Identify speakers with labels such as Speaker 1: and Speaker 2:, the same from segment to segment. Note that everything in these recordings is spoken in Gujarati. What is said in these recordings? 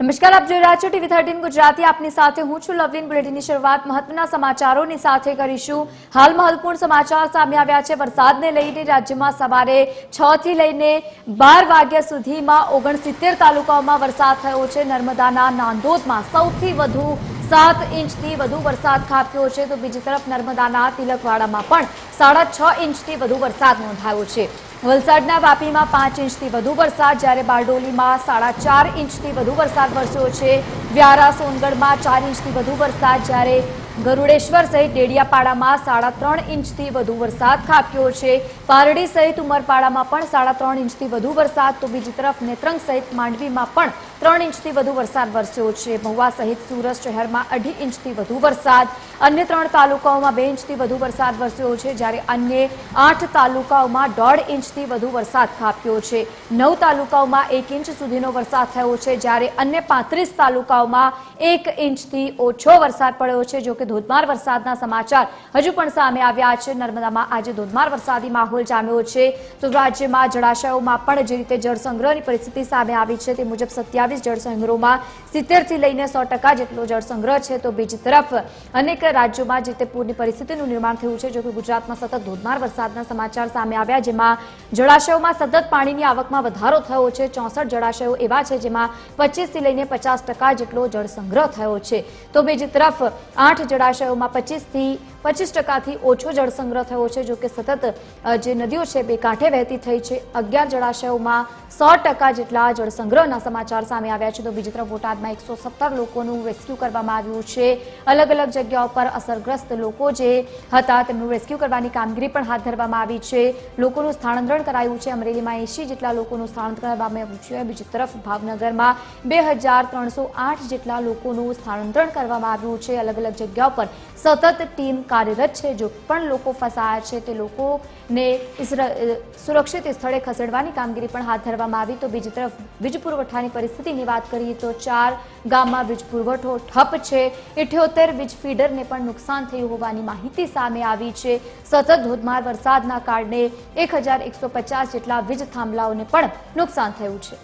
Speaker 1: નમસ્કાર, આપ જોઈ રહ્યા છો ટીવી થર્ટીન ગુજરાતી. આપની સાથે હું છું લવલીન. બુલેટિનની શરૂઆત મહત્વના સમાચારોની સાથે કરીશું. હાલ મહત્વપૂર્ણ સમાચાર સામે આવ્યા છે. વરસાદને લઈને રાજ્યમાં સવારે છ થી લઈને બાર વાગ્યા સુધીમાં ઓગણસિત્તેર તાલુકાઓમાં વરસાદ થયો છે. નર્મદાના નાંદોદમાં સૌથી વધુ સાત ઇંચથી વધુ વરસાદ ખાબક્યો છે. તો બીજી તરફ નર્મદાના તિલકવાડામાં પણ સાડા છ ઇંચથી વધુ વરસાદ નોંધાયો છે. વલસાડના વાપીમાં પાંચ ઇંચથી વધુ વરસાદ, જ્યારે બારડોલીમાં સાડા ચાર ઇંચથી વધુ વરસાદ વરસ્યો છે. વ્યારા, સોનગઢમાં ચાર ઇંચથી વધુ વરસાદ, જ્યારે ગરુડેશ્વર સહિત ડેડિયાપાડામાં સાડા ત્રણ ઇંચથી વધુ વરસાદ ખાબક્યો છે. પારડી સહિત ઉમરપાડામાં પણ સાડા ત્રણ ઇંચથી વધુ વરસાદ. તો બીજી તરફ નેત્રંગ સહિત માંડવીમાં પણ ત્રણ ઇંચથી વધુ વરસાદ વરસ્યો છે. મહુવા સહિત સુરત શહેરમાં અઢી ઇંચથી વધુ વરસાદ. અન્ય ત્રણ તાલુકાઓમાં બે ઇંચથી વધુ વરસાદ વરસ્યો છે, જ્યારે અન્ય આઠ તાલુકાઓમાં દોઢ ઇંચથી વધુ વરસાદ ખાબક્યો છે. નવ તાલુકાઓમાં એક ઇંચ સુધીનો વરસાદ થયો છે, જ્યારે અન્ય પાંત્રીસ તાલુકાઓમાં એક ઇંચથી ઓછો વરસાદ પડ્યો છે. જોકે ધોધમાર વરસાદના સમાચાર હજુ પણ સામે આવ્યા છે. નર્મદામાં આજે ધોધમાર વરસાદી માહોલ જામ્યો છે. તો રાજ્યમાં જળાશયોમાં પણ જે રીતે જળસંગ્રહની પરિસ્થિતિ સામે આવી છે, તે મુજબ સત્યાવીસ જળસંગ્રહોમાં સિત્તેરથી લઈને સો ટકા જેટલો જળસંગ્રહ છે. તો બીજી તરફ અનેક રાજ્યોમાં જે તે પૂરની પરિસ્થિતિનું નિર્માણ થયું છે. જો કે ગુજરાતમાં સતત ધોધમાર વરસાદના સમાચાર સામે આવ્યા, જેમાં જળાશયોમાં સતત પાણીની આવકમાં વધારો થયો છે. ચોસઠ જળાશયો એવા છે જેમાં પચીસથી લઈને પચાસ ટકા જેટલો જળસંગ્રહ થયો છે. તો બીજી તરફ આઠ જળાશયોમાં પચીસથી પચીસ ટકાથી ઓછો જળસંગ્રહ થયો છે જો કે સતત જે નદીઓ છે બે કાંઠે વહેતી થઈ છે. અગિયાર જળાશયોમાં સો ટકા જેટલા જળસંગ્રહના સમાચાર સામે આવ્યા છે. તો બીજી તરફ બોટાદમાં એકસો સત્તર લોકોનું રેસ્ક્યુ કરવામાં આવ્યું છે. અલગ અલગ જગ્યાઓ પર અસરગ્રસ્ત લોકો જે હતા, તેમનું રેસ્ક્યુ કરવાની કામગીરી પણ હાથ ધરવામાં આવી છે. લોકોનું સ્થળાંતરણ કરાયું છે. અમરેલીમાં એંશી જેટલા લોકોનું સ્થળાંતર કરવામાં આવ્યું છે બીજી તરફ ભાવનગરમાં બે જેટલા લોકોનું સ્થળાંતરણ કરવામાં આવ્યું છે. અલગ અલગ જગ્યાઓ પર સતત ટીમ કાર્યરત છે. જો પણ લોકો ફસાયા છે, તે લોકોને સુરક્ષિત સ્થળે ખસેડવાની કામગીરી પણ હાથ ધરવામાં આવી. તો બીજી તરફ વીજ પુરવઠાની પરિસ્થિતિની વાત કરીએ તો ચાર ગામમાં વીજ પુરવઠો ઠપ છે. ઇઠ્યોતેર વીજ ફીડરને પણ નુકસાન થયું હોવાની માહિતી સામે આવી છે. સતત ધોધમાર વરસાદના કારણે એક હજાર એકસો પચાસ જેટલા વીજ થાંભલાઓને પણ નુકસાન થયું છે.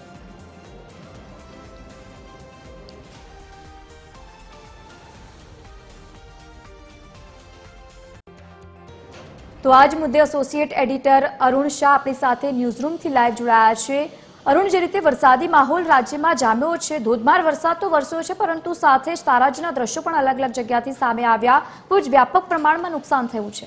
Speaker 1: તો આજ મુદ્દે એસોસિએટ એડિટર અરુણ શાહ આપણી સાથે ન્યૂઝરૂમથી લાઈવ જોડાયા છે. અરુણ, જે રીતે વરસાદી માહોલ રાજ્યમાં જામ્યો છે, ધોધમાર વરસાદ તો વરસ્યો છે, પરંતુ સાથે જ તારાજીના દ્રશ્યો પણ અલગ અલગ જગ્યાથી સામે આવ્યા. બહુ જ વ્યાપક પ્રમાણમાં નુકસાન થયું છે.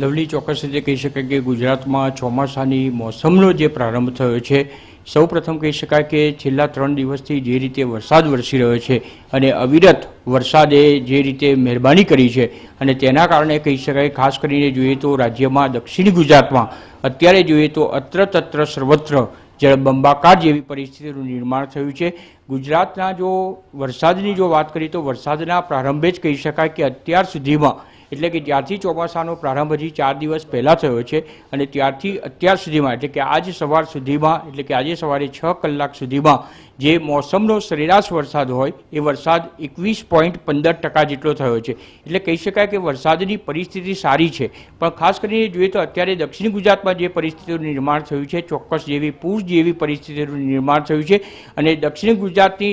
Speaker 2: લવલી ચોક્કસ રીતે કહી શકાય કે ગુજરાતમાં ચોમાસાની મોસમનો જે પ્રારંભ થયો છે, સૌ પ્રથમ કહી શકાય કે છેલ્લા ત્રણ દિવસથી જે રીતે વરસાદ વરસી રહ્યો છે અને અવિરત વરસાદે જે રીતે મહેરબાની કરી છે અને તેના કારણે કહી શકાય ખાસ કરીને જોઈએ તો રાજ્યમાં દક્ષિણ ગુજરાતમાં અત્યારે જોઈએ તો અત્ર તત્ર સર્વત્ર જળબંબાકાર જેવી પરિસ્થિતિનું નિર્માણ થયું છે. ગુજરાતના જો વરસાદની જો વાત કરીએ તો વરસાદના પ્રારંભે જ કહી શકાય કે અત્યાર સુધીમાં એટલે કે જ્યારથી ચોમાસાનો પ્રારંભ હજી ચાર દિવસ પહેલાં થયો છે અને ત્યારથી અત્યાર સુધીમાં, એટલે કે આજ સવાર સુધીમાં, એટલે કે આજે સવારે છ કલાક સુધીમાં જે મોસમનો સરેરાશ વરસાદ હોય, એ વરસાદ એકવીસ પોઈન્ટ પંદર ટકા જેટલો થયો છે. એટલે કહી શકાય કે વરસાદની પરિસ્થિતિ સારી છે. પણ ખાસ કરીને જોઈએ તો અત્યારે દક્ષિણ ગુજરાતમાં જે પરિસ્થિતિનું નિર્માણ થયું છે, ચોક્કસ જેવી પૂર જેવી પરિસ્થિતિનું નિર્માણ થયું છે. અને દક્ષિણ ગુજરાતની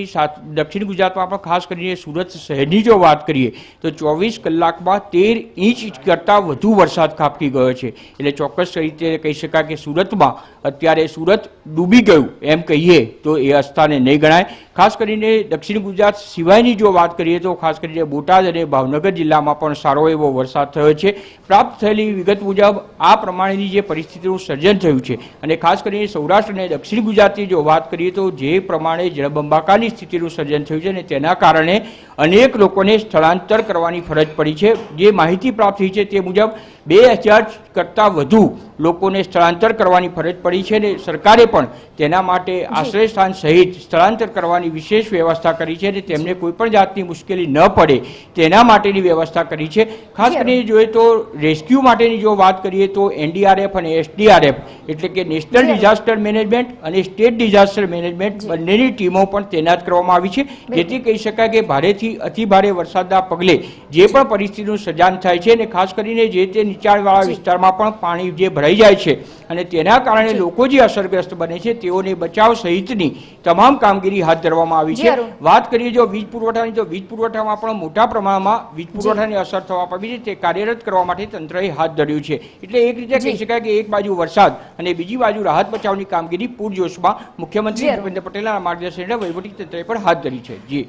Speaker 2: દક્ષિણ ગુજરાતમાં પણ ખાસ કરીને સુરત શહેરની જો વાત કરીએ, તો ચોવીસ કલાકમાં તેર ઇંચ કરતાં વધુ વરસાદ ખાબકી ગયો છે. એટલે ચોક્કસ રીતે કહી શકાય કે સુરતમાં અત્યારે સુરત ડૂબી ગયું, એમ કહીએ તો એ અસ્થાને નહીં ગણાય. ખાસ કરીને દક્ષિણ ગુજરાત સિવાયની જો વાત કરીએ તો ખાસ કરીને બોટાદ અને ભાવનગર જિલ્લામાં પણ સારો એવો વરસાદ થયો છે. પ્રાપ્ત થયેલી વિગત મુજબ આ પ્રમાણેની જે પરિસ્થિતિનું સર્જન થયું છે અને ખાસ કરીને સૌરાષ્ટ્ર અને દક્ષિણ ગુજરાતની જો વાત કરીએ તો જે પ્રમાણે જળબંબાકારની સ્થિતિનું સર્જન થયું છે અને તેના કારણે અનેક લોકોને સ્થળાંતર કરવાની ફરજ પડી છે. જે માહિતી પ્રાપ્ત થઈ છે તે મુજબ બે હજાર કરતાં વધુ લોકોને સ્થળાંતર કરવાની ફરજ પડી છે અને સરકારે પણ તેના માટે આશ્રયસ્થાન સહિત સ્થળાંતર કરવાની વિશેષ વ્યવસ્થા કરી છે અને તેમને કોઈ પણ જાતની મુશ્કેલી ન પડે તેના માટેની વ્યવસ્થા કરી છે. ખાસ કરીને જોઈએ તો રેસ્ક્યુ માટેની જો વાત કરીએ તો એનડીઆરએફ અને એસડીઆરએફ એટલે કે નેશનલ ડિઝાસ્ટર મેનેજમેન્ટ અને સ્ટેટ ડિઝાસ્ટર મેનેજમેન્ટ બંનેની ટીમો પણ તૈનાત કરવામાં આવી છે. જેથી કહી શકાય કે ભારેથી અતિભારે વરસાદના પગલે જે પણ પરિસ્થિતિનું સર્જન થાય છે અને ખાસ કરીને જે તે નીચાણવાળા વિસ્તારમાં પણ પાણી જે ભરાઈ ભરાઈ જાય છે. અને તેના કારણે લોકો જે અસરગ્રસ્ત બને છે તેઓને બચાવ સહિતની તમામ કામગીરી હાથ ધરવામાં આવી છે. વાત કરીએ જો વીજ પુરવઠાની તો વીજ પુરવઠામાં પણ મોટા પ્રમાણમાં વીજ પુરવઠાની અસર થવા પામી છે. તે કાર્યરત કરવા માટે તંત્રએ હાથ ધર્યું છે. એટલે એક રીતે કહી શકાય કે એક બાજુ વરસાદ અને બીજી બાજુ રાહત બચાવની કામગીરી પૂરજોશમાં મુખ્યમંત્રી ભૂપેન્દ્ર પટેલના માર્ગદર્શન હેઠળ વહીવટી તંત્રએ પણ હાથ ધરી છે. જી.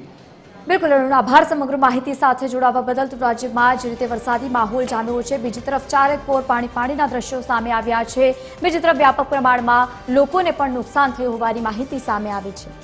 Speaker 1: બિલકુલ, અરુણ, આભાર સમગ્ર માહિતી સાથે જોડાવા બદલ તો રાજ્યમાં જે રીતે વરસાદી માહોલ જામ્યો છે, બીજી તરફ ચારેક પોર પાણી પાણીના દ્રશ્યો સામે આવ્યા છે. બીજી તરફ વ્યાપક પ્રમાણમાં લોકોને પણ નુકસાન થયું હોવાની માહિતી સામે આવી છે.